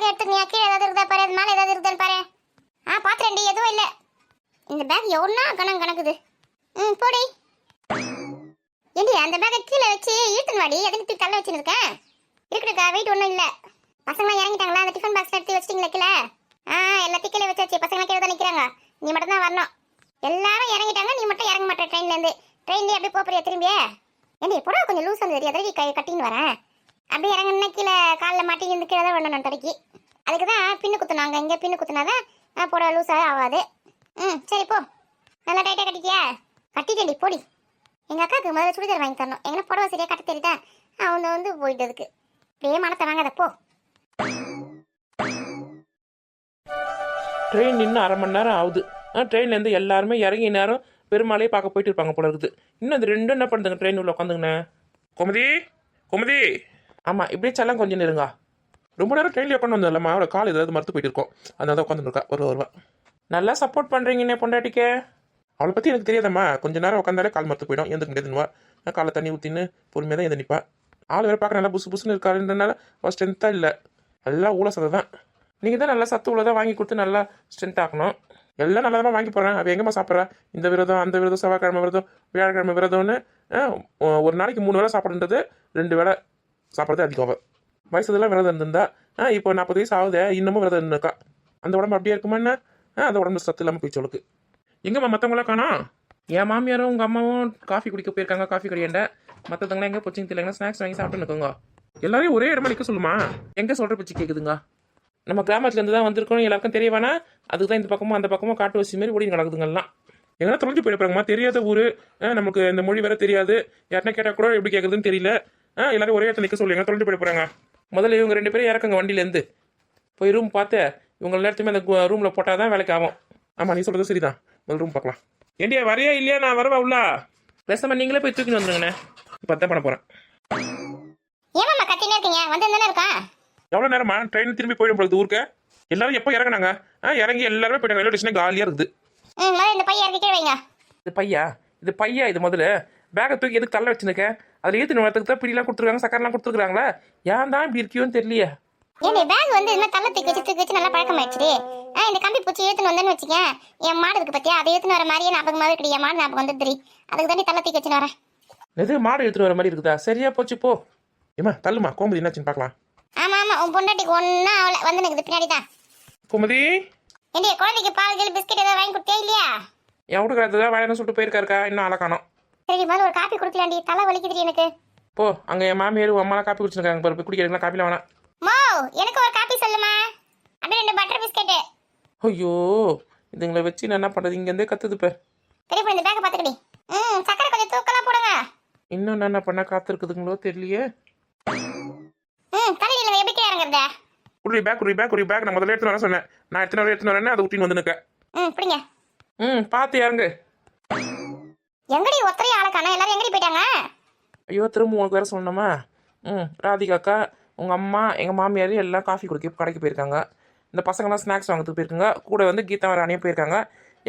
Back எடுத்துக்கியா கீழே ஏதாவது இருந்தா பாரு அது மேலே ஏதாவது இருந்தான்னு பாரு. ஆ பாத்துறேன்டி எதுவும் இல்லை. இந்த பேக் எவ்வளோ கணம் கணக்குது. ம் போடி. ஏண்டி அந்த பேக்கை கீழே வச்சு இழுத்துன்னு வாடி எதுக்கு தூக்கி தள்ள வச்சுருக்கேன் இருக்குதுக்கா வெயிட் ஒன்றும் இல்லை. பசங்களாம் இறங்கிட்டாங்களா? அந்த டிஃபன் பாக்ஸ் எடுத்து வச்சிட்டீங்களா கீழே? ஆ எல்லாத்தையும் கீழே வச்சாச்சு. பசங்களாம் கீழே தான் நிற்கிறாங்க நீ மட்டும் தான் வரணும். எல்லாரும் இறங்கிட்டாங்க நீ மட்டும் இறங்க மாட்டேன் ட்ரெயின்லேருந்து ட்ரெயின்லேயே அப்படியே போறியா திரும்பியே? ஏண்டி புடவை கொஞ்சம் லூஸ் வந்து தெரியாது கட்டின்னு வரேன் அப்படியே இறங்கினா கீழே காலில் மாட்டி இருந்து கீழே தான் வரணும் நான் தடைக்கு. அதுக்கு தான் பின்னு குத்தணும் அங்கே இங்கே பின்னு குத்துனாதான் ஆ, புடவை லூஸாக ஆகாது ம் சரி போ. நல்லா டைட்டாக கட்டிட்டியா? கட்டிட்டேன்டி போடி. எங்கள் அக்காவுக்கு முதல்ல சுடிதார் வாங்கி தரணும். எங்கன்னா புடவை சரியாக கட்ட தெரியுதா? அவங்க வந்து போயிட்டதுக்கு அப்படியே மனத்தை வாங்காத போ. ட்ரெயின் நின்று அரை மணி நேரம் ஆகுது. ஆ ட்ரெயின்லேருந்து எல்லாருமே இறங்கி நேரம் பெருமாளையே பார்க்க போயிட்டு இருப்பாங்க போல இருக்குது. இன்னும் அது ரெண்டும் என்ன பண்ணுதுங்க? ட்ரெயின் உள்ள உட்காந்துங்கண்ணே. குமதி குமதி. ஆமாம் இப்படியே செல்லம் கொஞ்சம் இருங்க ரொம்ப நேரம் ட்ரெயினில் உட்காந்து வந்ததில்லம்மா அவளை கால் ஏதாவது மறுத்து போயிட்டு இருக்கோம். அதனால தான் உட்காந்துருக்கா ஒரு வருவா நல்லா சப்போர்ட் பண்ணுறீங்கண்ணே பொண்டாட்டிக்கே. அவளை பற்றி எனக்கு தெரியாதம்மா. கொஞ்ச நேரம் உட்காந்தாலே கால் மறுத்து போயிடும். எந்த முடியாதுன்னுவா. நான் காலை தண்ணி ஊற்றின்னு பொறுமையாக தான் எந்த நிற்பா ஆள் வேறு பார்க்க நல்லா புசு புசுன்னு இருக்காருன்றனால அவள் ஸ்ட்ரென்த்தாக இல்லை. எல்லாம் ஊழ சதை தான். நீங்கள் தான் நல்லா சத்து உள்ளதாக வாங்கி கொடுத்து நல்லா ஸ்ட்ரென்த் ஆக்கணும். எல்லாம் நல்லா தான் வாங்கி போகிறேன் அவள் எங்கேம்மா சாப்பிட்றா? இந்த விரதம் அந்த விரதம் செவ்வாய்க்கிழமை விரதம் வியாழக்கிழமை விரதம்னு ஒரு நாளைக்கு மூணு வேளை சாப்பிட்றது ரெண்டு வேளை சாப்பிட்றது அதிகம் அவள் வயசுலாம் விரதம் இருந்திருந்தா ஆ இப்போ நாற்பது வயசு ஆகுதே இன்னமும் விரதம் இருந்திருக்கா அந்த உடம்பு அப்படியே இருக்குமா என்ன? ஆ அந்த உடம்பு சத்து இல்லாமல் போய் சொல்லுக்கு. எங்கம்மா மற்றவங்களாம் காணா? என் மாமியாரும் உங்கள் அம்மாவும் காஃபி குடிக்க போயிருக்காங்க காஃபி கடையாண்ட. மற்றவங்களாம் எங்கே போச்சிங்க தெரியலங்க ஸ்நாக்ஸ் வாங்கி சாப்பிட்டு நிற்குங்க எல்லாரையும் ஒரே இடமா நிற்க சொல்லுமா? எங்கே சொல்கிற பிச்சு கேட்குதுங்க நம்ம கிராமத்துலேருந்து தான் வந்திருக்கோம் எல்லாருக்கும் தெரிய அதுக்கு தான் இந்த பக்கமும் அந்த பக்கமும் காட்டு வசி மாதிரி ஓடி நடக்குதுங்கலாம் எங்கன்னா தொலைஞ்சு போயிடுப்பாங்கம்மா தெரியாத ஊர். நமக்கு இந்த மொழி வேற தெரியாது. யாருன்னா கேட்டால் கூட எப்படி கேட்குதுன்னு தெரியல. எல்லாரும் ஒரே இடத்துல நிற்க சொல்லுங்க தொலைஞ்சு போயிட போகிறாங்க முதல்ல இவங்க ரெண்டு பேரும் இறக்குங்க வண்டியிலேருந்து. போய் ரூம் பார்த்து இவங்க எல்லாத்தையுமே அந்த ரூமில் போட்டால் தான் வேலைக்கு ஆகும். ஆமாம் நீ சொல்கிறது சரிதான். முதல் ரூம் பார்க்கலாம். ஏண்டியா வரையா இல்லையா? நான் வரவா உள்ளா? பேசாம நீங்களே போய் தூக்கிட்டு வந்துருங்கண்ணே. இப்போ தான் பண்ண போகிறேன் ஏமாம்மா கத்தினே இருக்கீங்க. வந்து தானே எவ்வளோ நேரமா ட்ரெயின் திரும்பி போயிடும் பொழுது ஊருக்கு. எல்லாரும் எப்போ இறங்குனாங்க? ஆ இறங்கி எல்லாருமே போயிட்டாங்க. ரயில்வே ஸ்டேஷன் காலியாக இருக்குது. இந்த வைங்க. இது பையா? இது பையா இது முதல்ல? பேக்கை தூக்கி எதுக்கு தள்ள வச்சுருக்க? அதில் ஏற்றி வரத்துக்கு தான் பிடிலாம் கொடுத்துருக்காங்க சக்கரெலாம் கொடுத்துருக்காங்களா ஏன் தான் இப்படி இருக்கியோன்னு தெரியலையே. ஏன் பேக் வந்து இந்த தள்ள தூக்கி வச்சு தூக்கி வச்சு நல்லா பழக்கமாயிடுச்சு ஆ இந்த கம்பி பூச்சி ஏத்துன்னு வந்தேன்னு வச்சுக்க என் மாடு இருக்கு பத்தியா அதை ஏத்துன்னு வர மாதிரியே ஞாபகமாவே கிடையாது என் மாடு ஞாபகம் வந்துடுறி அதுக்கு தாண்டி தள்ள தூக்கி வச்சுன்னு வரேன். எது மாடு எடுத்துட்டு வர மாதிரி இருக்குதா? சரியா போச்சு போ. ஏமா தள்ளுமா கோமதி என்னாச்சுன்னு பார்க்கலாம். ஆமா ஆமா உன் பொண்டாட்டிக்கு ஒன்னும் அவளை வந்து நிற்குது பின்னாடி தான். கோமதி? ஏண்டி குழந்தைக்கு பால் கீழ் பிஸ்கெட் ஏதாவது வாங்கி கொடுத்தியா இல்லையா? என் வீட்டுக்கு தான் வேலைன்னு சொல்லிட்டு போயிருக்காருக்கா இன்னும் ஆளை காணோம். முதல்ல ஒரு காப்பி குடுக்கலாண்டி. தலை வலிக்குதுடி எனக்கு. போ அங்கே என் மாமியார் அம்மாலாம் காப்பி குடிச்சிருக்காங்க. பாரு போய் குடிக்கிறீங்களா காப்பிலாம் வேணாம். மோ எனக்கு ஒரு காப்பி சொல்லுமா? அப்படியே ரெண்டு பட்டர் பிஸ்கெட்டு ஐயோ இதுங்களை வச்சு நான் என்ன பண்ணுறது இங்கேருந்தே கத்துது இப்போ. பெரிய இந்த பேக்கை பார்த்துக்கடி. ம் சக்கரை கொஞ்சம் தூக்கலா போடுங்க. இன்னும் என்ன பண்ண காத்திருக்குதுங்களோ தெரியலையே. ம் தலையில எப்படி இறங்குறதா? குடி பேக் குடி பேக் குடி பேக் நான் முதல்ல எடுத்துன்னு வர சொன்னேன். நான் எடுத்துன்னு வர எடுத்துன்னு வரேன்னு அதை ஊட்டின்னு வந்து நிற்க ம் பிடிங்க. ம் பார்த்து இறங்கு. எங்கடி ஒத்தரையும் காணோம் எல்லாரும் எங்கடி போயிட்டாங்க? ஐயோ திரும்ப உனக்கு வேற சொல்லணுமா? ம் ராதிகாக்கா உங்கள் அம்மா எங்கள் மாமியார் எல்லாம் காஃபி குடிக்க கடைக்கு போயிருக்காங்க. இந்த பசங்களாம் ஸ்நாக்ஸ் வாங்கிறதுக்கு போயிருக்காங்க. கூட வந்து கீதா ராணியும் போயிருக்காங்க.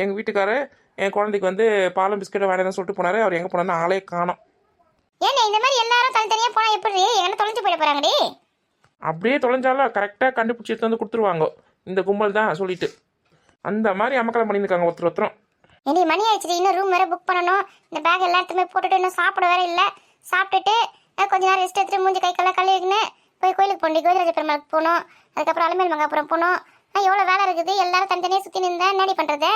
எங்கள் வீட்டுக்காரு என் குழந்தைக்கு வந்து பாலும் பிஸ்கெட்டும் வேலைன்னு சொல்லிட்டு போனாரு. அவர் எங்கே போனார்னு ஆளே காணோம். ஏங்க இந்த மாதிரி எல்லாரும் தனித்தனியா போனா எப்படி? எங்க தொலைஞ்சு போயிட போறாங்கடி? அப்படியே தொலைஞ்சாலும் கரெக்டாக கண்டுபிடிச்சி எடுத்து வந்து கொடுத்துருவாங்க. இந்த கும்பல் தான் சொல்லிட்டு. அந்த மாதிரி அமக்கலம் பண்ணியிருக்காங்க ஒருத்தர் ஒருத்தரும். ஏண்டி மணி ஆயிடுச்சு இன்னும் ரூம் வேற புக் பண்ணணும். இந்த பேக் எல்லாத்தையுமே போட்டுட்டு இன்னும் சாப்பிட வேற இல்ல. சாப்பிட்டுட்டு கொஞ்ச நேரம் ரெஸ்ட் எடுத்துட்டு மூஞ்சி கை கல்லாம் கழுவிக்கின்னு போய் கோயிலுக்கு போண்டி கோவிந்தராஜ பெருமாளுக்கு போகணும். அதுக்கப்புறம் அலமேல் மங்காப்புறம் போகணும். அஹ், எவ்வளவு வேலை இருக்குது? எல்லாரும் தனித்தனியா சுத்தி நின்றா என்னடி பண்றது?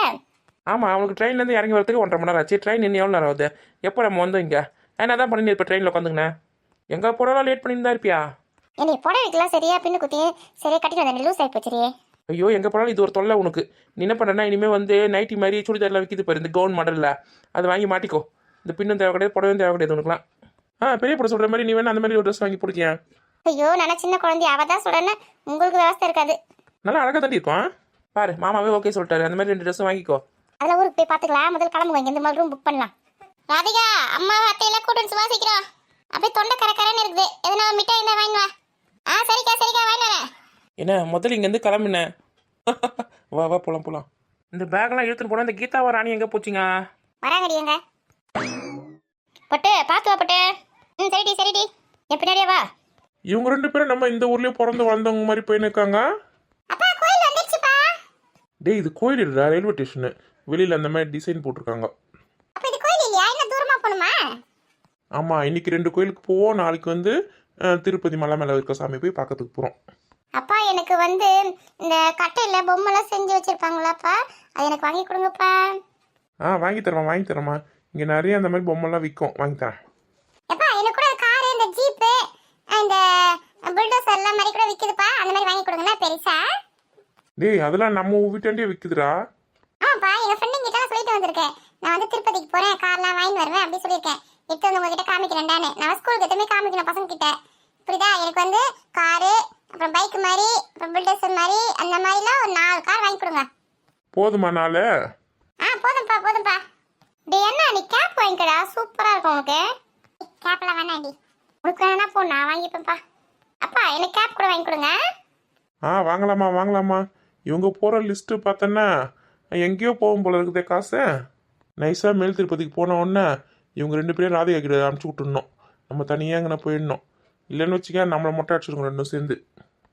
ஆமாம் அவனுக்கு ட்ரெயின்லேருந்து இறங்கி வரதுக்கு ஒன்றரை மணி நேரம் ஆச்சு. ட்ரெயின் இன்னும் எவ்வளோ நேரம் ஆகுது? எப்போ நம்ம வந்தோம் இங்கே? என்ன தான் பண்ணி இப்போ ட்ரெயினில் உட்காந்துங்கண்ணே எங்கே போனாலும் லேட் பண்ணியிருந்தா இருப்பியா? ஏண்டி புடவைக்கெல்லாம் சரியா பின்னு குத்தி சரியா கட்டிட்டு வந்தேன் லூஸ் ஆகி போச்சுரி ஐயோ எங்கே போனாலும் இது ஒரு தொல்லை உனக்கு. நீ என்ன பண்ணுறேன்னா இனிமேல் வந்து நைட்டி மாதிரி சுடிதாரில் விற்கிது பாரு இந்த கவுன் மாடலில் அதை வாங்கி மாட்டிக்கோ. இந்த பின்னும் தேவை கிடையாது புடவையும் தேவை கிடையாது உனக்குலாம். ஆ பெரிய படம் சொல்கிற மாதிரி நீ வேணா அந்த மாதிரி ஒரு ட்ரெஸ் வாங்கி பிடிக்கேன் ஐயோ நான் சின்ன குழந்தை அவ தான் சொல்றேன்னு உங்களுக்கு விவசாயம் இருக்காது. நல்லா அழகாக தாண்டி இருக்கும் பாரு மாமாவே ஓகே சொல்லிட்டாரு அந்த மாதிரி ரெண்டு ட்ரெஸ்ஸும் வாங்கிக்கோ. அதில் ஊருக்கு போய் பார்த்துக்கலாம் முதல் கிளம்புங்க இந்த மாதிரி ரூம் புக் பண்ணலாம். ராதிகா அம்மா அத்தையெல்லாம் கூட்டு வந்து சுவாசிக்கிறோம் அப்படியே தொண்டை கரக்கரன்னு இருக்குது. எதனா மிட்டாய் இருந்தா வாங்கி வா. ஆ சரிக்கா சரிக்கா வாங்கி வரேன். என்ன முதல்ல இங்கேருந்து கிளம்புனேன் வா வா போலாம் போலாம். இந்த பேக்லாம் எடுத்துன்னு போனால் இந்த கீதாவா ராணி எங்கே போச்சுங்க? வராங்கடி எங்க? பட்டு பார்த்து வா பட்டு. ம் சரிடி சரிடி. என் பின்னாடியே வா. இவங்க ரெண்டு பேரும் நம்ம இந்த ஊர்லயே பிறந்து வளர்ந்தவங்க மாதிரி போயின்னு இருக்காங்க அப்பா கோயில் வந்துருச்சுப்பா. டேய் இது கோயில் இல்லடா ரயில்வே ஸ்டேஷனு. வெளியில அந்த மாதிரி டிசைன் போட்டிருக்காங்க. அப்ப இது கோயில் இல்லையா? இன்னும் தூரமா போகணுமா? ஆமா இன்னைக்கு ரெண்டு கோயிலுக்கு போவோம். நாளைக்கு வந்து அஹ், திருப்பதி மலை மேல இருக்க சாமி போய் பார்க்கறதுக்கு போறோம். அப்பா எனக்கு வந்து இந்த கட்டையில பொம்மைலாம் செஞ்சு வச்சிருப்பாங்களாப்பா? அது எனக்கு வாங்கி கொடுங்கப்பா. ஆ வாங்கி தரேன் வாங்கி தரேம்மா இங்க நிறைய அந்த மாதிரி பொம்மைலாம் விற்கும் வாங்கி தரேன். எப்பா எனக்கு கூட காரு இந்த ஜீப்பு இந்த புல்டோசர் எல்லாம் மாதிரி கூட விக்குதுப்பா. அந்த மாதிரி வாங்கி கொடுங்கன்னா பெருசா. டேய் அதெல்லாம் நம்ம வீட்டாண்டே விற்குதுடா ஆமாப்பா எங்க ஃப்ரெண்டு கிட்ட சொல்லிட்டு வந்திருக்கேன். நான் வந்து திருப்பதிக்கு போறேன் கார்லாம் வாங்கி வருவேன் அப்படி சொல்லியிருக்கேன். எடுத்து வந்து உங்ககிட்ட காமிக்கிறேன்டான்னு நான். ஸ்கூலுக்கு எதுவுமே காமிக்கணும் பசங்க கிட்ட புரியுதா? எனக்கு வந்து காரு அப்புறம் பைக் மாதிரி அப்புறம் புல்டோசர் மாதிரி அந்த மாதிரிலாம் ஒரு நாலு கார் வாங்கி கொடுங்க. போதுமா நாள்? ஆ போதும்ப்பா போதும்ப்பா டி என்ன நீ கேப் வாங்கிக்கடா? சூப்பரா இருக்கும் உனக்கு. கேப்லாம் வேணாண்டி உனக்கு வேணா போ நான் வாங்கிப்பேன்ப்பா. அப்பா எனக்கு கேப் கூட வாங்கி கொடுங்க. ஆ வாங்கலாமா வாங்கலாமா. இவங்க போகிற லிஸ்ட்டு பார்த்தோன்னா எங்கேயோ போகும் போல இருக்குதே காசு. நைஸாக மேல் திருப்பதிக்கு போன உடனே இவங்க ரெண்டு பேரும் ராதிகா கிட்ட அனுப்பிச்சி விட்டுருணும் நம்ம தனியாக அங்கே போயிடணும். இல்லைன்னு வச்சுக்க நம்மளை மொட்டை அடிச்சிருக்கோம் ரெண்டும் சேர்ந்து.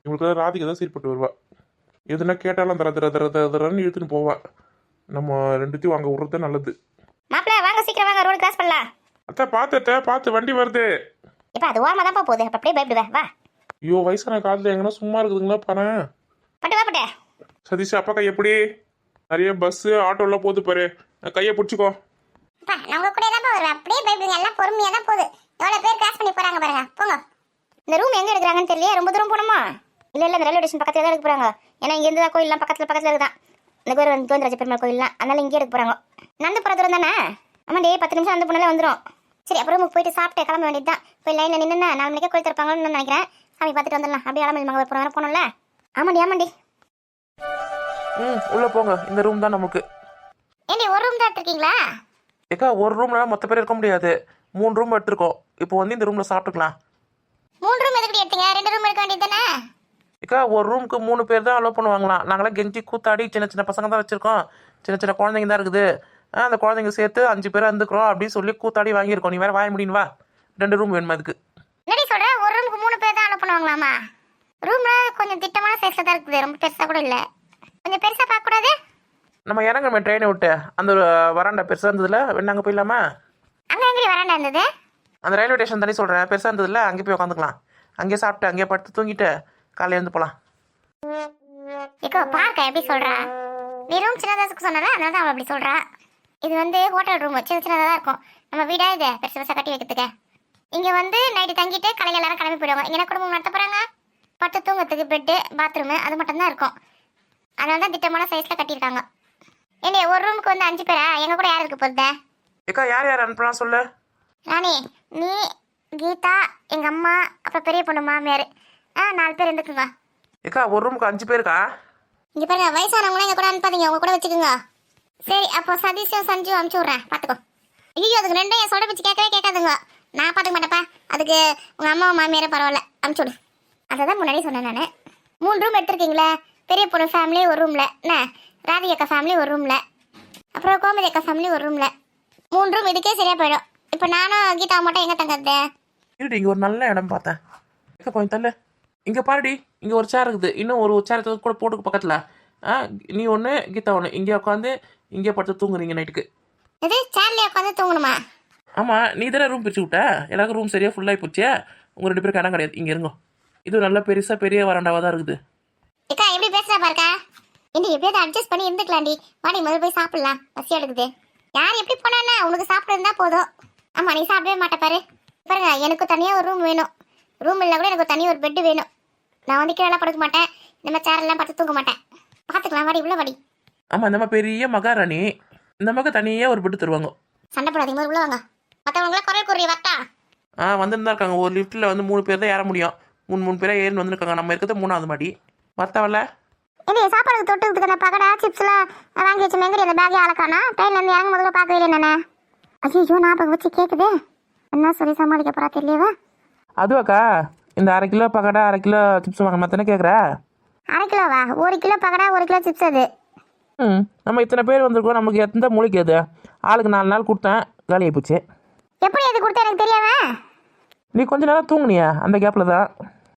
இவங்களுக்கு தான் ராதிகா தான் சீர்பட்டு வருவா. எதுனா கேட்டாலும் தர தர தர தர தரன்னு இழுத்துன்னு போவா. நம்ம ரெண்டுத்தையும் அங்கே விட்றது தான் நல்லது. மாப்பிள்ள வாங்க சீக்கிரம் வாங்க ரோடு கிராஸ் பண்ணலாம். அத்தை பார்த்து அத்தை பார்த்து வண்டி வருது. இப்போ அது ஓரமாக தான்ப்பா போகுது. அப்ப அப்படியே பயப்படுவேன் வா. ஐயோ வயசான காலத்தில் எங்கன்னா சும்மா இருக்குதுங்களா பாரு. பட்டு வா பட்டு. சதீஷ் அப்பா கை எப்படி? நிறைய பஸ்ஸு ஆட்டோலாம் போகுது பாரு. கையை பிடிச்சிக்கோ. அப்பா நான் உங்க கூட தான் வருவேன். அப்படியே பயப்படுங்க எல்லாம் பொறுமையா தான் போகுது. எவ்வளோ பேர் கிராஸ் பண்ணி போறாங்க பாருங்க. போங்க. இந்த ரூம் எங்க எடுக்கிறாங்கன்னு தெரியல ரொம்ப தூரம் போகணுமா? இல்ல இல்ல இந்த ரயில்வே ஸ்டேஷன் பக்கத்துல தான் எடுக்க போறாங்க. ஏன்னா இங்க இருந்து கோயில்லாம் பக்கத்துல பக்கத்துல இருக்குதான். இந்த கோயில் கோவிந்தராஜ பெருமாள் கோயில்லாம். அதனால இங்கே எடுக்க போறாங்க. நடந்து போற தூரம் தானே? ஆமா டே பத்து நிமிஷம் அந்த பொண்ணாலே வந்துடும் சரி அப்புறம் போயிட்டு சாப்பிட்டு கிளம்ப வேண்டியதுதான். போய் லைன்ல நின்று நாலு மணிக்கே கோயில் திறப்பாங்கன்னு நான் நினைக்கிறேன். சாமி பார்த்துட்டு வந்துடலாம். அப்படியே அலமதி மங்க போகிற போகணும்ல ஆமாண்டி ஆமாண்டி. ம் உள்ளே போங்க. இந்த ரூம் தான் நமக்கு. ஏண்டி ஒரு ரூம் தான் எடுத்துருக்கீங்களா? ஏக்கா ஒரு ரூம்ல மொத்த பேர் இருக்க முடியாது. மூணு ரூம் எடுத்திருக்கோம். இப்போ வந்து இந்த ரூமில் சாப்பிட்டுக்கலாம் மூணு ரூம் எதுக்கு எடுத்தீங்க ரெண்டு ரூம் எடுக்க வேண்டியது தானே ஏக்கா ஒரு ரூமுக்கு மூணு பேர் தான் அலோவ் பண்ணுவாங்களாம் நாங்களாம் கெஞ்சி கூத்தாடி சின்ன சின்ன பசங்க தான் வச்சுருக்கோம். சின்ன சின்ன குழந்தைங்க தான் இருக்குது. அந்த குழந்தைங்க சேர்த்து அஞ்சு பேர் இருந்துக்கிறோம் அப்படின்னு சொல்லி கூத்தாடி வாங்கியிருக்கோம். நீ வேற வாங்க முடியும் வா. ரெண்டு ரூம் வேணுமா அதுக்கு? என்னடி சொல்ற? ஒரு ரூமுக்கு மூணு பேர் தான் அலோவ் பண்ணுவாங்களாமா? ரூம்ல கொஞ்சம் திட்டமான சைஸ்ல தான் இருக்குது. ரொம்ப பெருசா கூட இல்ல. கொஞ்சம் பெருசா பார்க்க கூடாது? நம்ம இறங்குமே ட்ரெயினை விட்டு. அந்த வராண்டா பெருசாக இருந்ததுல? வேணா அங்கே போயிடலாமா? அங்க எங்கடி வராண்டா இருந்தது? அந்த ரயில்வே ஸ்டேஷன் தானே சொல்கிறேன் பெருசாக இருந்ததுல? அங்கே போய் உட்காந்துக்கலாம் அங்கேயே சாப்பிட்டு அங்கேயே படுத்து தூங்கிட்டு. காலையில இருந்து போகலாம் இக்கோ பார்க்க எப்படி சொல்றா? நீ ரூம் சின்னதா இருக்கு சொன்னல அதனால தான் அவள் அப்படி சொல்றா. இது வந்து ஹோட்டல் ரூம் சின்ன சின்னதா தான் இருக்கும். நம்ம வீடா இது? பெருசு பெருசா கட்டி வைக்கிறதுக்கு. இங்க வந்து நைட்டு தங்கிட்டு காலையில எல்லாரும் கிளம்பி போயிடுவாங்க. இங்க என்ன குடும்பம் நடத்த போறாங்க? பட்டு தூங்கறதுக்கு பெட்டு பாத்ரூம் அது மட்டும் தான் இருக்கும். அதனால தான் திட்டமான சைஸ்ல கட்டியிருக்காங்க. ஏண்டி ஒரு ரூமுக்கு வந்து அஞ்சு பேரா? எங்க கூட யார் இருக்கு போகுது ஏக்கா யார் யார் அனுப்பலாம் சொல்லு. ராணி நீ கீதா எங்க அம்மா அப்புறம் பெரிய பொண்ணு மாமியார். ஆ நாலு பேர் இருந்துக்குங்க. ஏக்கா ஒரு ரூமுக்கு அஞ்சு பேருக்கா? இங்க பாருங்க வயசானவங்களும் எங்க கூட அனுப்பாதீங்க உங்க கூட வச்சுக்கோங்க. சரி அப்போ சதீஷும் சஞ்சு அனுப்பிச்சு விட்றேன் பார்த்துக்கோ ஐயோ அதுக்கு ரெண்டும் என் சொல்ற வச்சு கேட்கவே கேட்காதுங்க. நான் பார்த்துக்க மாட்டேப்பா அதுக்கு உங்க அம்மா மாமியாரே பரவாயில்ல அனுப்பிச்சு விடு. அதை தான் முன்னாடி சொன்னேன் நான். மூணு ரூம் எடுத்திருக்கீங்களே பெரிய பொண்ணு ஃபேமிலி ஒரு ரூம்ல என்ன? ராதி அக்கா ஃபேமிலி ஒரு ரூம்ல அப்புறம் கோமதி அக்கா ஃபேமிலி ஒரு ரூம்ல மூணு ரூம் இதுக்கே சரியா போயிடும். இப்போ நானும் கீதா மட்டும் எங்க தங்குறது? இருடி இங்கே ஒரு நல்ல இடம் பார்த்தேன். ஏக்கா கொஞ்சம் தள்ளு. இங்கே பாருடி இங்கே ஒரு சேர் இருக்குது. இன்னும் ஒரு சேர் கூட போட்டுக்கு பக்கத்தில். ஆ நீ ஒன்று கீதா ஒன்று இங்கே உட்காந்து இங்கே படுத்து தூங்குறீங்க நைட்டுக்கு இது சேர்ல உட்காந்து தூங்கணுமா? ஆமாம் நீ தானே ரூம் பிரிச்சு விட்ட? எல்லாருக்கும் ரூம் சரியாக ஃபுல்லாகி போச்சே? உங்கள் ரெண்டு பேருக்கு இடம் கிடையாது. இங்கே இருங்கோ. இது நல்ல பெருசாக பெரிய வராண்டாவாக தான் இருக்குது. அக்கா எப்படி பேசுறா பாருக்கா? என்ன எப்படியாவது அட்ஜஸ்ட் பண்ணி இருந்துக்கலாம்டி. வாடி முதல்ல போய் சாப்பிடலாம். பசி எடுக்குது. யார் எப்படி போனான்னா உனக்கு சாப்பிட்டு இருந்தா போதும். ஆமா நீ சாப்பிடவே மாட்ட பாரு. பாருங்க எனக்கு தனியா ஒரு ரூம் வேணும். ரூம் இல்லை கூட எனக்கு தனியாக ஒரு பெட் வேணும். நான் வந்து கீழே படுக்க மாட்டேன். மாதிரி சேரெல்லாம் படுத்து தூங்க மாட்டேன். பார்த்துக்கலாம் வாடி உள்ள வாடி. இந்த மாதிரி பெரிய மகாராணி. இந்த மக தனியாக ஒரு பெட்டு தருவாங்க. சண்டை போடாதீங்க முதல்ல உள்ள வாங்க. மற்றவங்களாம் குரல் கூறி வரட்டா. ஆ வந்துருந்தா இருக்காங்க. ஒரு லிஃப்ட்டில் வந்து மூணு பேர் தான் ஏற முடியும். மூணு மூணு பேராக ஏறின்னு வந்திருக்காங்க. நம்ம இருக்கிறது மூணாவது மாடி. மற்றவல்ல இல்லை சாப்பாடுக்கு தொட்டுக்கிறதுக்கு அந்த பக்கடா சிப்ஸ்லாம் வாங்கி வச்சு மெங்கடி அந்த பேக்கே அழக்கானா ட்ரெயின்லேருந்து இறங்கும் முதல்ல பார்க்கவே இல்லை நானே ஐயோ ஞாபகம் வச்சு கேட்குது என்ன சொல்லி சமாளிக்க போறா தெரியவா அதுவாக்கா? இந்த அரை கிலோ பக்கடா அரை கிலோ சிப்ஸ் வாங்க மற்றனே கேட்குற அரை கிலோவா? ஒரு கிலோ பக்கடா ஒரு கிலோ சிப்ஸ் அது. ம் நம்ம இத்தனை பேர் வந்திருக்கோம். நமக்கு எந்த மூலிகை அது ஆளுக்கு நாலு நாள் கொடுத்தேன். காலியாகி போச்சு. எப்படி அது கொடுத்தா எனக்கு தெரியாம நீ கொஞ்ச நேரம் தூங்குனியா? அந்த கேப்பில் தான்.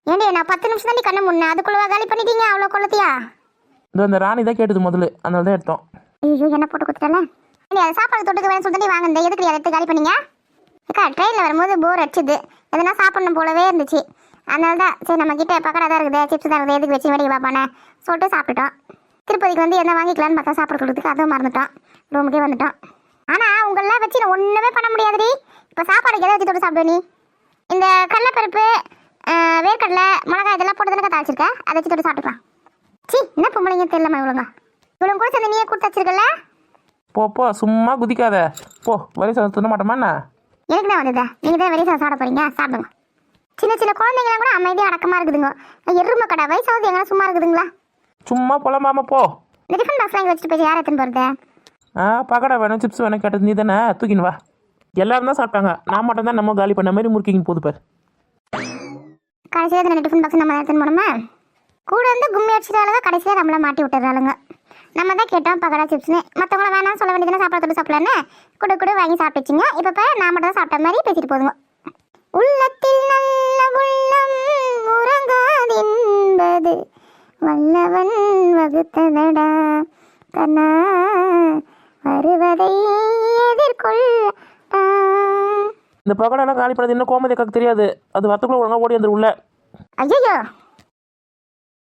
ஏண்டி நான் பத்து நிமிஷம் தாண்டி கண்ணை முன்னே அதுக்குள்ளவா காலி பண்ணிட்டீங்க அவ்வளோ கொள்ளத்தியா இந்த இந்த ராணி தான் கேட்டது முதல்ல. அதனால தான் எடுத்தோம். ஐயோ என்ன போட்டு கொடுத்துட்டல ஏண்டி அது சாப்பாடு தொட்டுக்க வேணும் சொல்லிட்டு வாங்க இந்த எதுக்கு எடுத்து காலி பண்ணீங்க? அக்கா ட்ரெயினில் வரும்போது போர் அடிச்சுது. எதனா சாப்பிடணும் போலவே இருந்துச்சு. அதனால தான் சரி நம்ம கிட்ட பக்கடா தான் இருக்குது சிப்ஸ் தான் இருக்குது எதுக்கு வச்சு வேடிக்கை பார்ப்பானே சொல்லிட்டு சாப்பிட்டுட்டோம். திருப்பதிக்கு வந்து என்ன வாங்கிக்கலான்னு பார்த்தா சாப்பிட கொடுத்துக்கு அதுவும் மறந்துட்டோம். ரூமுக்கே வந்துட்டோம். ஆனால் உங்களெலாம் வச்சு நான் ஒன்றுமே பண்ண முடியாதுடி. இப்போ சாப்பாடுக்கு எதை வச்சு தொட்டு சாப்பிடுவ நீ? இந்த கடலைப்பருப்பு வேர்க்கடலை மிளகாய் இதெல்லாம் போட்டு தானே தாளிச்சிருக்க? அதை வச்சு தொட்டு சாப்பிட்டுக்கலாம். சி என்ன பொம்பளைங்க தெரியலம்மா இவ்வளோங்க. இவ்வளோ கூட சேர்ந்து நீயே கொடுத்து வச்சிருக்கல போ போ சும்மா குதிக்காத. போ வரி சாதம் தின்ன மாட்டோமா என்ன? எனக்கு தான் வந்ததா? நீங்கள் தான் வெளியே சாப்பிட போறீங்க? சாப்பிடுங்க. சின்ன சின்ன குழந்தைங்களாம் கூட அமைதியாக அடக்கமாக இருக்குதுங்க. எருமை கடை வயசாவது எங்கன்னா சும்மா இருக்குதுங்களா? சும்மா புலம்பாம போ. இந்த டிஃபன் பாக்ஸ் வாங்கி வச்சுட்டு போய் யார் எடுத்துன்னு போகிறது ஆ பக்கடா வேணும் சிப்ஸ் வேணும் கேட்டது நீ தானே தூக்கின்னு வா. எல்லாரும் தான் சாப்பிட்டாங்க. நான் மட்டும் தான் நம்ம காலி பண்ண மாதிரி முறுக்கின்னு போகுது பாரு. கடைசியாக இந்த டிஃபன் பாக்ஸ் நம்ம எடுத்துன்னு போனோமா? கூட வந்து கும்மி அடிச்சிட்டாலுங்க கடைசியாக நம்மளை மாட்டி விட்டுறாளுங்க. நம்ம தான் கேட்டோம் பக்கடா சிப்ஸ்னு மற்றவங்கள வேணாம் சொல்ல வேண்டியதுனா சாப்பிட தொட்டு சாப்பிடலான்னு. குடு குடு வாங்கி சாப்பிட்டுச்சிங்க இப்போ இப்போ நான் மட்டும் தான் சாப்பிட்ட மாதிரி பேசிட்டு போதுங்க. உள்ளத்தில் நல்ல உள்ளம் உறங்காதென்பது வல்லவன் வகுத்ததடா. கண்ணா வருவதை எதிர்கொள்ளடா இந்த பக்கடாலாம் காலி பண்ணது இன்னும் கோமதி அக்காக்கு தெரியாது. அது வரத்துக்குள்ள ஒழுங்கா ஓடி வந்துரு உள்ள. ஐயோ